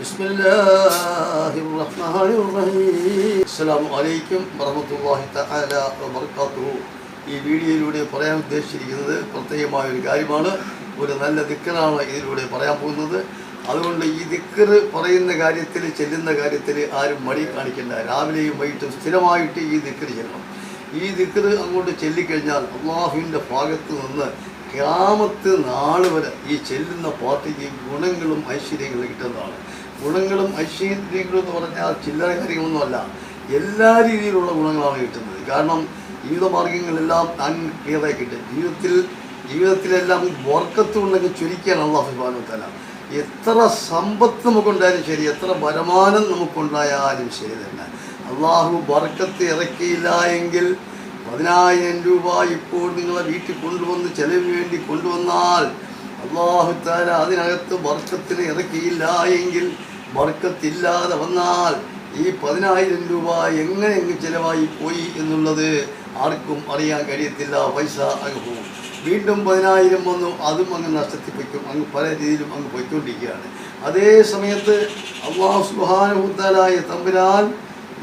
بسم الله الرحمن الرحيم السلام عليكم ورحمة الله تعالى وبركاته ഈ വീഡിയോയിലൂടെ പറയാൻ ഉദ്ദേശിച്ചിരിക്കുന്നത് പ്രത്യേകമായ ഒരു കാര്യമാണ് ഒരു നല്ല ദിക്കറാണ് ഇതിലൂടെ പറയാൻ പോകുന്നത് അതുകൊണ്ട് ഈ ദിക്കറ് പറയുന്ന കാര്യത്തിൽ ചെല്ലുന്ന കാര്യത്തിൽ ആരും മടി കാണിക്കേണ്ട രാവിലെയും വൈകിട്ടും സ്ഥിരമായിട്ട് ഈ ദിക്കറ് ചെല്ലണം ഈ ദിക്കറ് അങ്ങോട്ട് ചെല്ലിക്കഴിഞ്ഞാൽ അള്ളാഹുവിൻ്റെ ഭാഗത്ത് നിന്ന് ക്യാമത്ത് നാൾ വരെ ഈ ചെല്ലുന്ന പാർട്ടിക്ക് ഗുണങ്ങളും ഐശ്വര്യങ്ങളും കിട്ടുന്നതാണ്. ഗുണങ്ങളും ഐശ്വര്യങ്ങളും എന്ന് പറഞ്ഞാൽ ചില്ലറ കാര്യങ്ങളൊന്നുമല്ല. എല്ലാ രീതിയിലുള്ള ഗുണങ്ങളാണ് കിട്ടുന്നത്. കാരണം ജീവിതമാർഗങ്ങളെല്ലാം താൻ ക്ലിയറായി കിട്ടും. ജീവിതത്തിൽ ജീവിതത്തിലെല്ലാം വർക്കത്തുണ്ടെങ്കിൽ ചുരുക്കാൻ അള്ളാഹു സുബാനു തല എത്ര സമ്പത്ത് നമുക്കുണ്ടായാലും ശരി എത്ര വരുമാനം നമുക്കുണ്ടായാലും ശരി തന്നെ. അള്ളാഹു വർക്കത്ത് ഇറക്കിയില്ല എങ്കിൽ പതിനായിരം രൂപ ഇപ്പോൾ നിങ്ങളെ വീട്ടിൽ കൊണ്ടുവന്ന് ചെലവിന് വേണ്ടി കൊണ്ടുവന്നാൽ അള്ളാഹു താല അതിനകത്ത് ബർക്കത്തിന് ഇറക്കിയില്ല എങ്കിൽ ബർക്കത്തില്ലാതെ വന്നാൽ ഈ പതിനായിരം രൂപ എങ്ങനെ എങ്ങ് ചിലവായി പോയി എന്നുള്ളത് ആർക്കും അറിയാൻ കഴിയത്തില്ല. പൈസ അങ്ങ് പോകും. വീണ്ടും പതിനായിരം വന്നു. അതും അങ്ങ് നഷ്ടത്തിൽ അങ്ങ് പല രീതിയിലും അങ്ങ് പോയിക്കൊണ്ടിരിക്കുകയാണ്. അതേ സമയത്ത് അള്ളാഹു സുബാനുഭൂത്താലായ തമ്പുരാൻ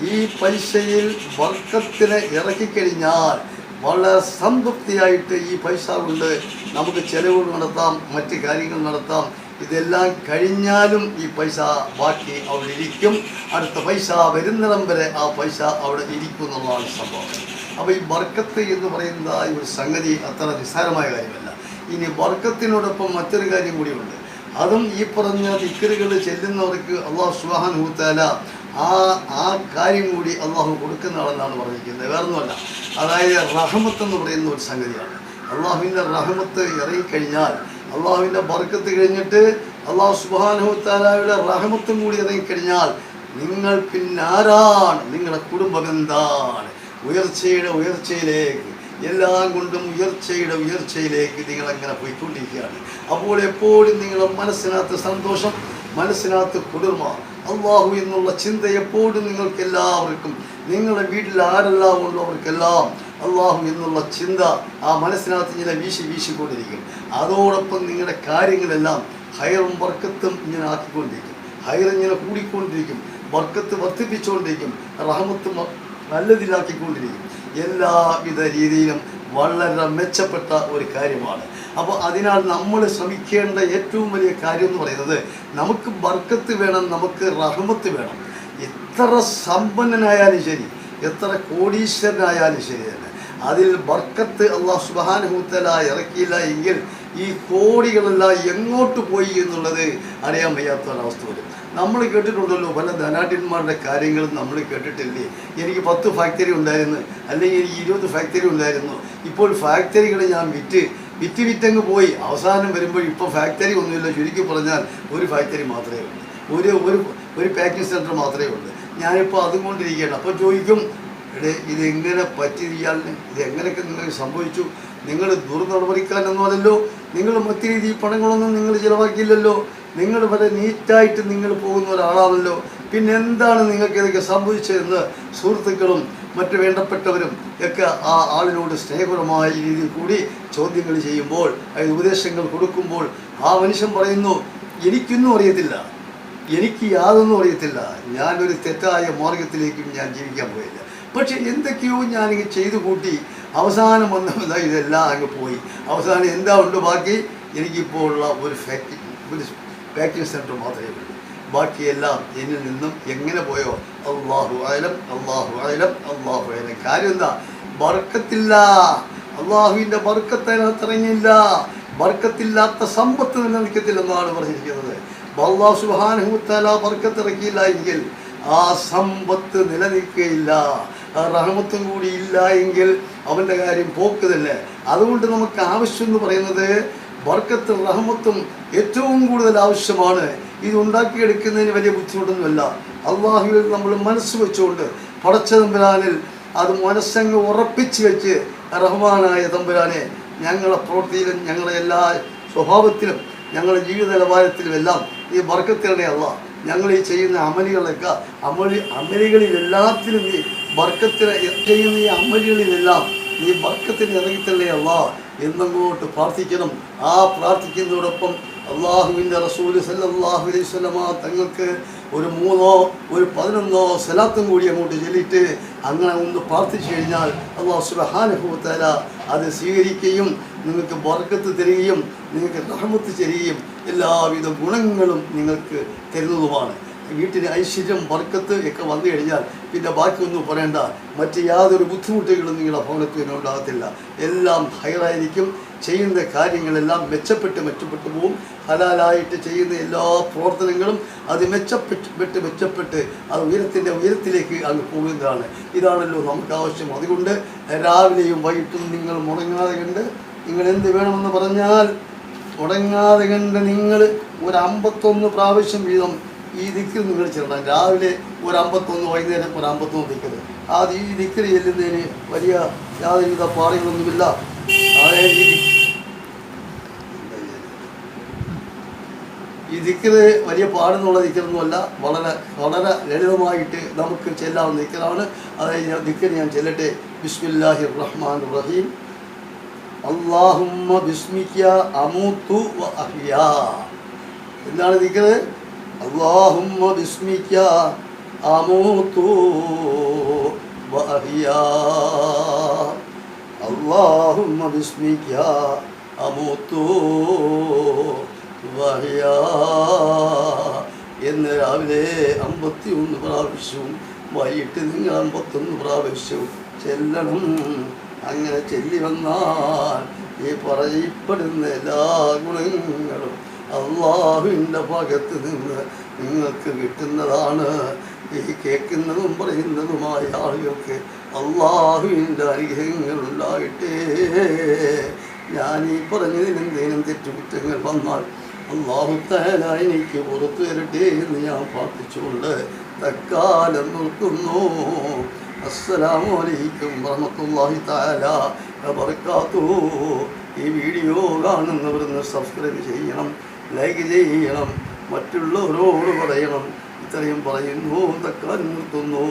ഈ പൈസയിൽ വർക്കത്തിന് ഇറക്കിക്കഴിഞ്ഞാൽ വളരെ സംതൃപ്തിയായിട്ട് ഈ പൈസ കൊണ്ട് നമുക്ക് ചെലവുകൾ നടത്താം മറ്റ് കാര്യങ്ങൾ നടത്താം. ഇതെല്ലാം കഴിഞ്ഞാലും ഈ പൈസ ബാക്കി അവിടെ ഇരിക്കും. അടുത്ത പൈസ വരുന്നിടം വരെ ആ പൈസ അവിടെ ഇരിക്കും എന്നുള്ളതാണ് സംഭവം. അപ്പോൾ ഈ വർക്കത്ത് എന്ന് പറയുന്ന ഈ ഒരു സംഗതി അത്ര നിസ്സാരമായ കാര്യമല്ല. ഇനി വർക്കത്തിനോടൊപ്പം മറ്റൊരു കാര്യം കൂടിയുണ്ട്. അതും ഈ പറഞ്ഞ ദിക്കറുകൾ ചെല്ലുന്നവർക്ക് അള്ളാഹു സുഹാൻ ഹൂത്താല ആ ആ കാര്യം കൂടി അള്ളാഹു കൊടുക്കുന്നതാണെന്നാണ് പറഞ്ഞിരിക്കുന്നത്. വേറൊന്നുമല്ല. അതായത് റഹമത്ത് എന്ന് പറയുന്ന ഒരു സംഗതിയാണ്. അള്ളാഹുവിന്റെ റഹമത്ത് ഇറങ്ങിക്കഴിഞ്ഞാൽ അള്ളാഹുവിന്റെ ബർക്കത്ത് കഴിഞ്ഞിട്ട് അള്ളാഹു സുബാനുഹത്താലയുടെ റഹമത്തും കൂടി ഇറങ്ങിക്കഴിഞ്ഞാൽ നിങ്ങൾ പിന്നാരാണ് നിങ്ങളുടെ കുടുംബം എന്താണ്? ഉയർച്ചയുടെ ഉയർച്ചയിലേക്ക് എല്ലാം കൊണ്ടും ഉയർച്ചയുടെ ഉയർച്ചയിലേക്ക് നിങ്ങൾ അങ്ങനെ പോയിക്കൊണ്ടിരിക്കുകയാണ്? അപ്പോൾ എപ്പോഴും നിങ്ങളുടെ മനസ്സിനകത്ത് സന്തോഷം മനസ്സിനകത്ത് കുളിർമ അള്ളാഹു എന്നുള്ള ചിന്ത എപ്പോഴും നിങ്ങൾക്ക് എല്ലാവർക്കും നിങ്ങളുടെ വീട്ടിൽ ആരെല്ലാം ഉള്ളവർക്കെല്ലാം അള്ളാഹു എന്നുള്ള ചിന്ത ആ മനസ്സിനകത്ത് ഇങ്ങനെ വീശി വീശിക്കൊണ്ടിരിക്കും. അതോടൊപ്പം നിങ്ങളുടെ കാര്യങ്ങളെല്ലാം ഹയറും വർക്കത്തും ഇങ്ങനെ ആക്കിക്കൊണ്ടിരിക്കും. ഹയർ ഇങ്ങനെ കൂടിക്കൊണ്ടിരിക്കും. വർക്കത്ത് വർദ്ധിപ്പിച്ചുകൊണ്ടിരിക്കും. റഹമത്ത് നല്ലതിലാക്കിക്കൊണ്ടിരിക്കും. എല്ലാവിധ രീതിയിലും വളരെ മെച്ചപ്പെട്ട ഒരു കാര്യമാണ്. അപ്പോൾ അതിനാൽ നമ്മൾ ശ്രമിക്കേണ്ട ഏറ്റവും വലിയ കാര്യം എന്ന് പറയുന്നത് നമുക്ക് ബർക്കത്ത് വേണം നമുക്ക് റഹ്മത്ത് വേണം. എത്ര സമ്പന്നനായാലും ശരി എത്ര കോടീശ്വരനായാലും ശരി തന്നെ. അതിൽ ബർക്കത്ത് അള്ളാഹു സുബാനുഹൂത്തല ഇറക്കിയില്ല എങ്കിൽ ഈ കോടികളെല്ലാം എങ്ങോട്ട് പോയി എന്നുള്ളത് അറിയാൻ വയ്യാത്ത ഒരവസ്ഥ വരും. നമ്മൾ കേട്ടിട്ടുണ്ടല്ലോ പല ധനാഢ്യന്മാരുടെ കാര്യങ്ങളും നമ്മൾ കേട്ടിട്ടില്ലേ? എനിക്ക് പത്ത് ഫാക്ടറി ഉണ്ടായിരുന്നു അല്ലെങ്കിൽ എനിക്ക് ഇരുപത് ഫാക്ടറി ഉണ്ടായിരുന്നു. ഇപ്പോൾ ഫാക്ടറികൾ ഞാൻ വിറ്റ് വിറ്റ് വിറ്റങ്ങ് പോയി. അവസാനം വരുമ്പോൾ ഇപ്പോൾ ഫാക്ടറി ഒന്നുമില്ല. ചുരുക്കി പറഞ്ഞാൽ ഒരു ഫാക്ടറി മാത്രമേ ഉള്ളൂ. ഒരു ഒരു ഒരു പാക്കിംഗ് സെന്റർ മാത്രമേ ഉള്ളൂ. ഞാനിപ്പോൾ അതും കൊണ്ടിരിക്കുകയാണ്. അപ്പോൾ ചോദിക്കും എടേ ഇതെങ്ങനെ പറ്റി ഇയാളിന്? ഇത് എങ്ങനെയൊക്കെ നിങ്ങൾക്ക് സംഭവിച്ചു? നിങ്ങൾ ദുർനടപടിക്കാരൊന്നുമല്ലല്ലോ നിങ്ങൾ മറ്റു രീതിയിൽ പണങ്ങളൊന്നും നിങ്ങൾ ചിലവാക്കിയില്ലല്ലോ. നിങ്ങൾ വളരെ നീറ്റായിട്ട് നിങ്ങൾ പോകുന്ന ഒരാളാണല്ലോ. പിന്നെന്താണ് നിങ്ങൾക്ക് ഇതൊക്കെ സംഭവിച്ചതെന്ന് സുഹൃത്തുക്കളും മറ്റു വേണ്ടപ്പെട്ടവരും ഒക്കെ ആ ആളിനോട് സ്നേഹപരമായ രീതിയിൽ കൂടി ചോദ്യങ്ങൾ ചെയ്യുമ്പോൾ അതായത് ഉപദേശങ്ങൾ കൊടുക്കുമ്പോൾ ആ മനുഷ്യൻ പറയുന്നു എനിക്കൊന്നും അറിയത്തില്ല. എനിക്ക് യാതൊന്നും അറിയത്തില്ല. ഞാനൊരു തെറ്റായ മാർഗത്തിലേക്കും ഞാൻ ജീവിക്കാൻ പോയില്ല. പക്ഷെ എന്തൊക്കെയോ ഞാനിങ്ങനെ ചെയ്തു കൂട്ടി അവസാനം വന്നതാ ഇതെല്ലാം അങ്ങ് പോയി. അവസാനം എന്താ ഉണ്ട് ബാക്കി? എനിക്കിപ്പോൾ ഉള്ള ഒരു ഫാക്ടറി ഒരു ഫാക്ടറി സെന്റർ മാത്രമേ ഉള്ളൂ. ബാക്കിയെല്ലാം എന്നിൽ നിന്നും എങ്ങനെ പോയോ? അള്ളാഹു ആയാലും അള്ളാഹു ആയാലും അള്ളാഹു ആയാലും കാര്യം എന്താ ബർക്കത്തില്ല. അള്ളാഹുവിന്റെ ബർക്കത്തിനകത്തിറങ്ങിയില്ല ബർക്കത്തില്ലാത്ത സമ്പത്ത് നിലനിൽക്കത്തില്ലെന്നാണ് പറഞ്ഞിരിക്കുന്നത്. അള്ളാഹു സുബാനുഹൂത്തല ബർക്കത്ത് ഇറക്കിയില്ല എങ്കിൽ ആ സമ്പത്ത് നിലനിൽക്കുകയില്ല റഹമത്തും കൂടി ഇല്ല എങ്കിൽ അവന്റെ കാര്യം പോക്ക് തന്നെ അതുകൊണ്ട് നമുക്ക് ആവശ്യം എന്ന് പറയുന്നത് ബർക്കത്തും റഹമത്തും ഏറ്റവും കൂടുതൽ ആവശ്യമാണ്. ഇത് ഉണ്ടാക്കിയെടുക്കുന്നതിന് വലിയ ബുദ്ധിമുട്ടൊന്നുമല്ല. അള്ളാഹുവിൽ നമ്മൾ മനസ്സ് വെച്ചുകൊണ്ട് പടച്ച തമ്പുരാനിൽ അത് മനസ്സങ്ങ് ഉറപ്പിച്ച് വെച്ച് റഹ്മാനായ തമ്പുരാനെ ഞങ്ങളുടെ പ്രവൃത്തിയിലും ഞങ്ങളെ എല്ലാ സ്വഭാവത്തിലും ഞങ്ങളുടെ ജീവിത നിലവാരത്തിലും എല്ലാം ഈ അല്ല. ഞങ്ങൾ ഈ ചെയ്യുന്ന അമലികളൊക്കെ അമലി അമലികളിലെല്ലാത്തിലും നീ ബർക്കത്തിന് ചെയ്യുന്ന ഈ അമലികളിലെല്ലാം നീ ബർക്കത്തിന് ഇറങ്ങിത്തല്ലേ അല്ല എന്നങ്ങോട്ട് പ്രാർത്ഥിക്കണം? ആ പ്രാർത്ഥിക്കുന്നതോടൊപ്പം അള്ളാഹുവിന്റെ റസൂൽ സല്ലല്ലാഹു അലൈഹി വസല്ലമ തങ്ങൾക്ക് ഒരു മൂന്നോ ഒരു പതിനൊന്നോ സലാത്തും കൂടി അങ്ങോട്ട് ചൊല്ലിയിട്ട് അങ്ങനെ ഒന്ന് പ്രാർത്ഥിച്ചു കഴിഞ്ഞാൽ അള്ളാഹു സുബഹാനുഭവത്തല അത് സ്വീകരിക്കുകയും നിങ്ങൾക്ക് ബർക്കത്ത് തരികയും നിങ്ങൾക്ക് റഹമത്ത് തരികയും എല്ലാവിധ ഗുണങ്ങളും നിങ്ങൾക്ക് തരുന്നതുമാണ്. വീട്ടിന് ഐശ്വര്യം വർക്കത്ത് ഒക്കെ വന്നു കഴിഞ്ഞാൽ പിന്നെ ബാക്കിയൊന്നും പറയണ്ട. മറ്റ് യാതൊരു ബുദ്ധിമുട്ടുകളും നിങ്ങളുടെ ഭവനത്തിന് ഉണ്ടാകത്തില്ല. എല്ലാം ഹൈറായിരിക്കും. ചെയ്യുന്ന കാര്യങ്ങളെല്ലാം മെച്ചപ്പെട്ട് മെച്ചപ്പെട്ടു പോവും. ഹലാലായിട്ട് ചെയ്യുന്ന എല്ലാ പ്രവർത്തനങ്ങളും അത് മെച്ചപ്പെട്ട് മെച്ചപ്പെട്ട് അത് ഉയരത്തിന്റെ ഉയരത്തിലേക്ക് അങ്ങ് പോകുന്നതാണ്. ഇതാണല്ലോ നമുക്ക് ആവശ്യം. അതുകൊണ്ട് രാവിലെയും വൈകിട്ടും നിങ്ങൾ മുടങ്ങാതെ കണ്ട് നിങ്ങൾ എന്ത് വേണമെന്ന് പറഞ്ഞാൽ മുടങ്ങാതെ കണ്ട് നിങ്ങൾ ഒരു അമ്പത്തൊന്ന് പ്രാവശ്യം വീതം ഈ ദിക്കർ നിങ്ങൾ ചെല്ലണം. രാവിലെ ഒരു അമ്പത്തൊന്ന് വൈകുന്നേരം ഒരു അമ്പത്തൊന്ന് ദിക്കർ അത് ഈ ദിക്കർ ചെല്ലുന്നതിന് വലിയ യാതൊരുവിധ പാറകളൊന്നുമില്ല അതായത് ഈ ദിക്കറ് വലിയ പാടുന്നുള്ള ദിക്കറൊന്നുമല്ല വളരെ വളരെ ലളിതമായിട്ട് നമുക്ക് ചെല്ലാവുന്ന ദിക്കറാണ് അതായത് ഞാൻ ദിക്കർ ഞാൻ ചെല്ലട്ടെ. ബിസ്മില്ലാഹി റഹ്മാൻ റഹീം അള്ളാഹുമ്മ ബിസ്മിക്ക അമൂത്തു വ അഹിയ. എന്താണ് ദിക്കറ് അള്ളാഹുമ്മ ബിസ്മിക്ക അമൂത്തു വ അഹിയ. അള്ളാഹുമ്മ ബിസ്മിക്ക അമൂത്തു എന്ന് രാവിലെ അമ്പത്തി ഒന്ന് പ്രാവശ്യവും വൈകിട്ട് നിങ്ങൾ അമ്പത്തൊന്ന് പ്രാവശ്യവും ചെല്ലണം. അങ്ങനെ ചെല്ലി വന്നാൽ ഈ പറയപ്പെടുന്ന എല്ലാ ഗുണങ്ങളും അള്ളാഹുവിന്റെ ഭാഗത്ത് നിന്ന് നിങ്ങൾക്ക് കിട്ടുന്നതാണ്. ഈ കേൾക്കുന്നതും പറയുന്നതുമായ ആളുകൾക്ക് അള്ളാഹുവിന്റെ അനുഗ്രഹങ്ങളുണ്ടായിട്ടേ ഞാൻ ഈ പറഞ്ഞതിനെന്തേലും തെറ്റുകുറ്റങ്ങൾ വന്നാൽ അള്ളാഹു താല എനിക്ക് പുറത്തു വരട്ടെ എന്ന് ഞാൻ പ്രാർത്ഥിച്ചുകൊണ്ട് തക്കാലം നിൽക്കുന്നു. അസ്സലാമു അലൈക്കും വറഹ്മത്തുള്ളാഹി തആല വബറകാതുഹു. ഈ വീഡിയോ കാണുന്നവർ സബ്സ്ക്രൈബ് ചെയ്യണം ലൈക്ക് ചെയ്യണം മറ്റുള്ളവരോട് പറയണം. ഇത്രയും പറയുന്നു തക്കാലം നിർത്തുന്നു.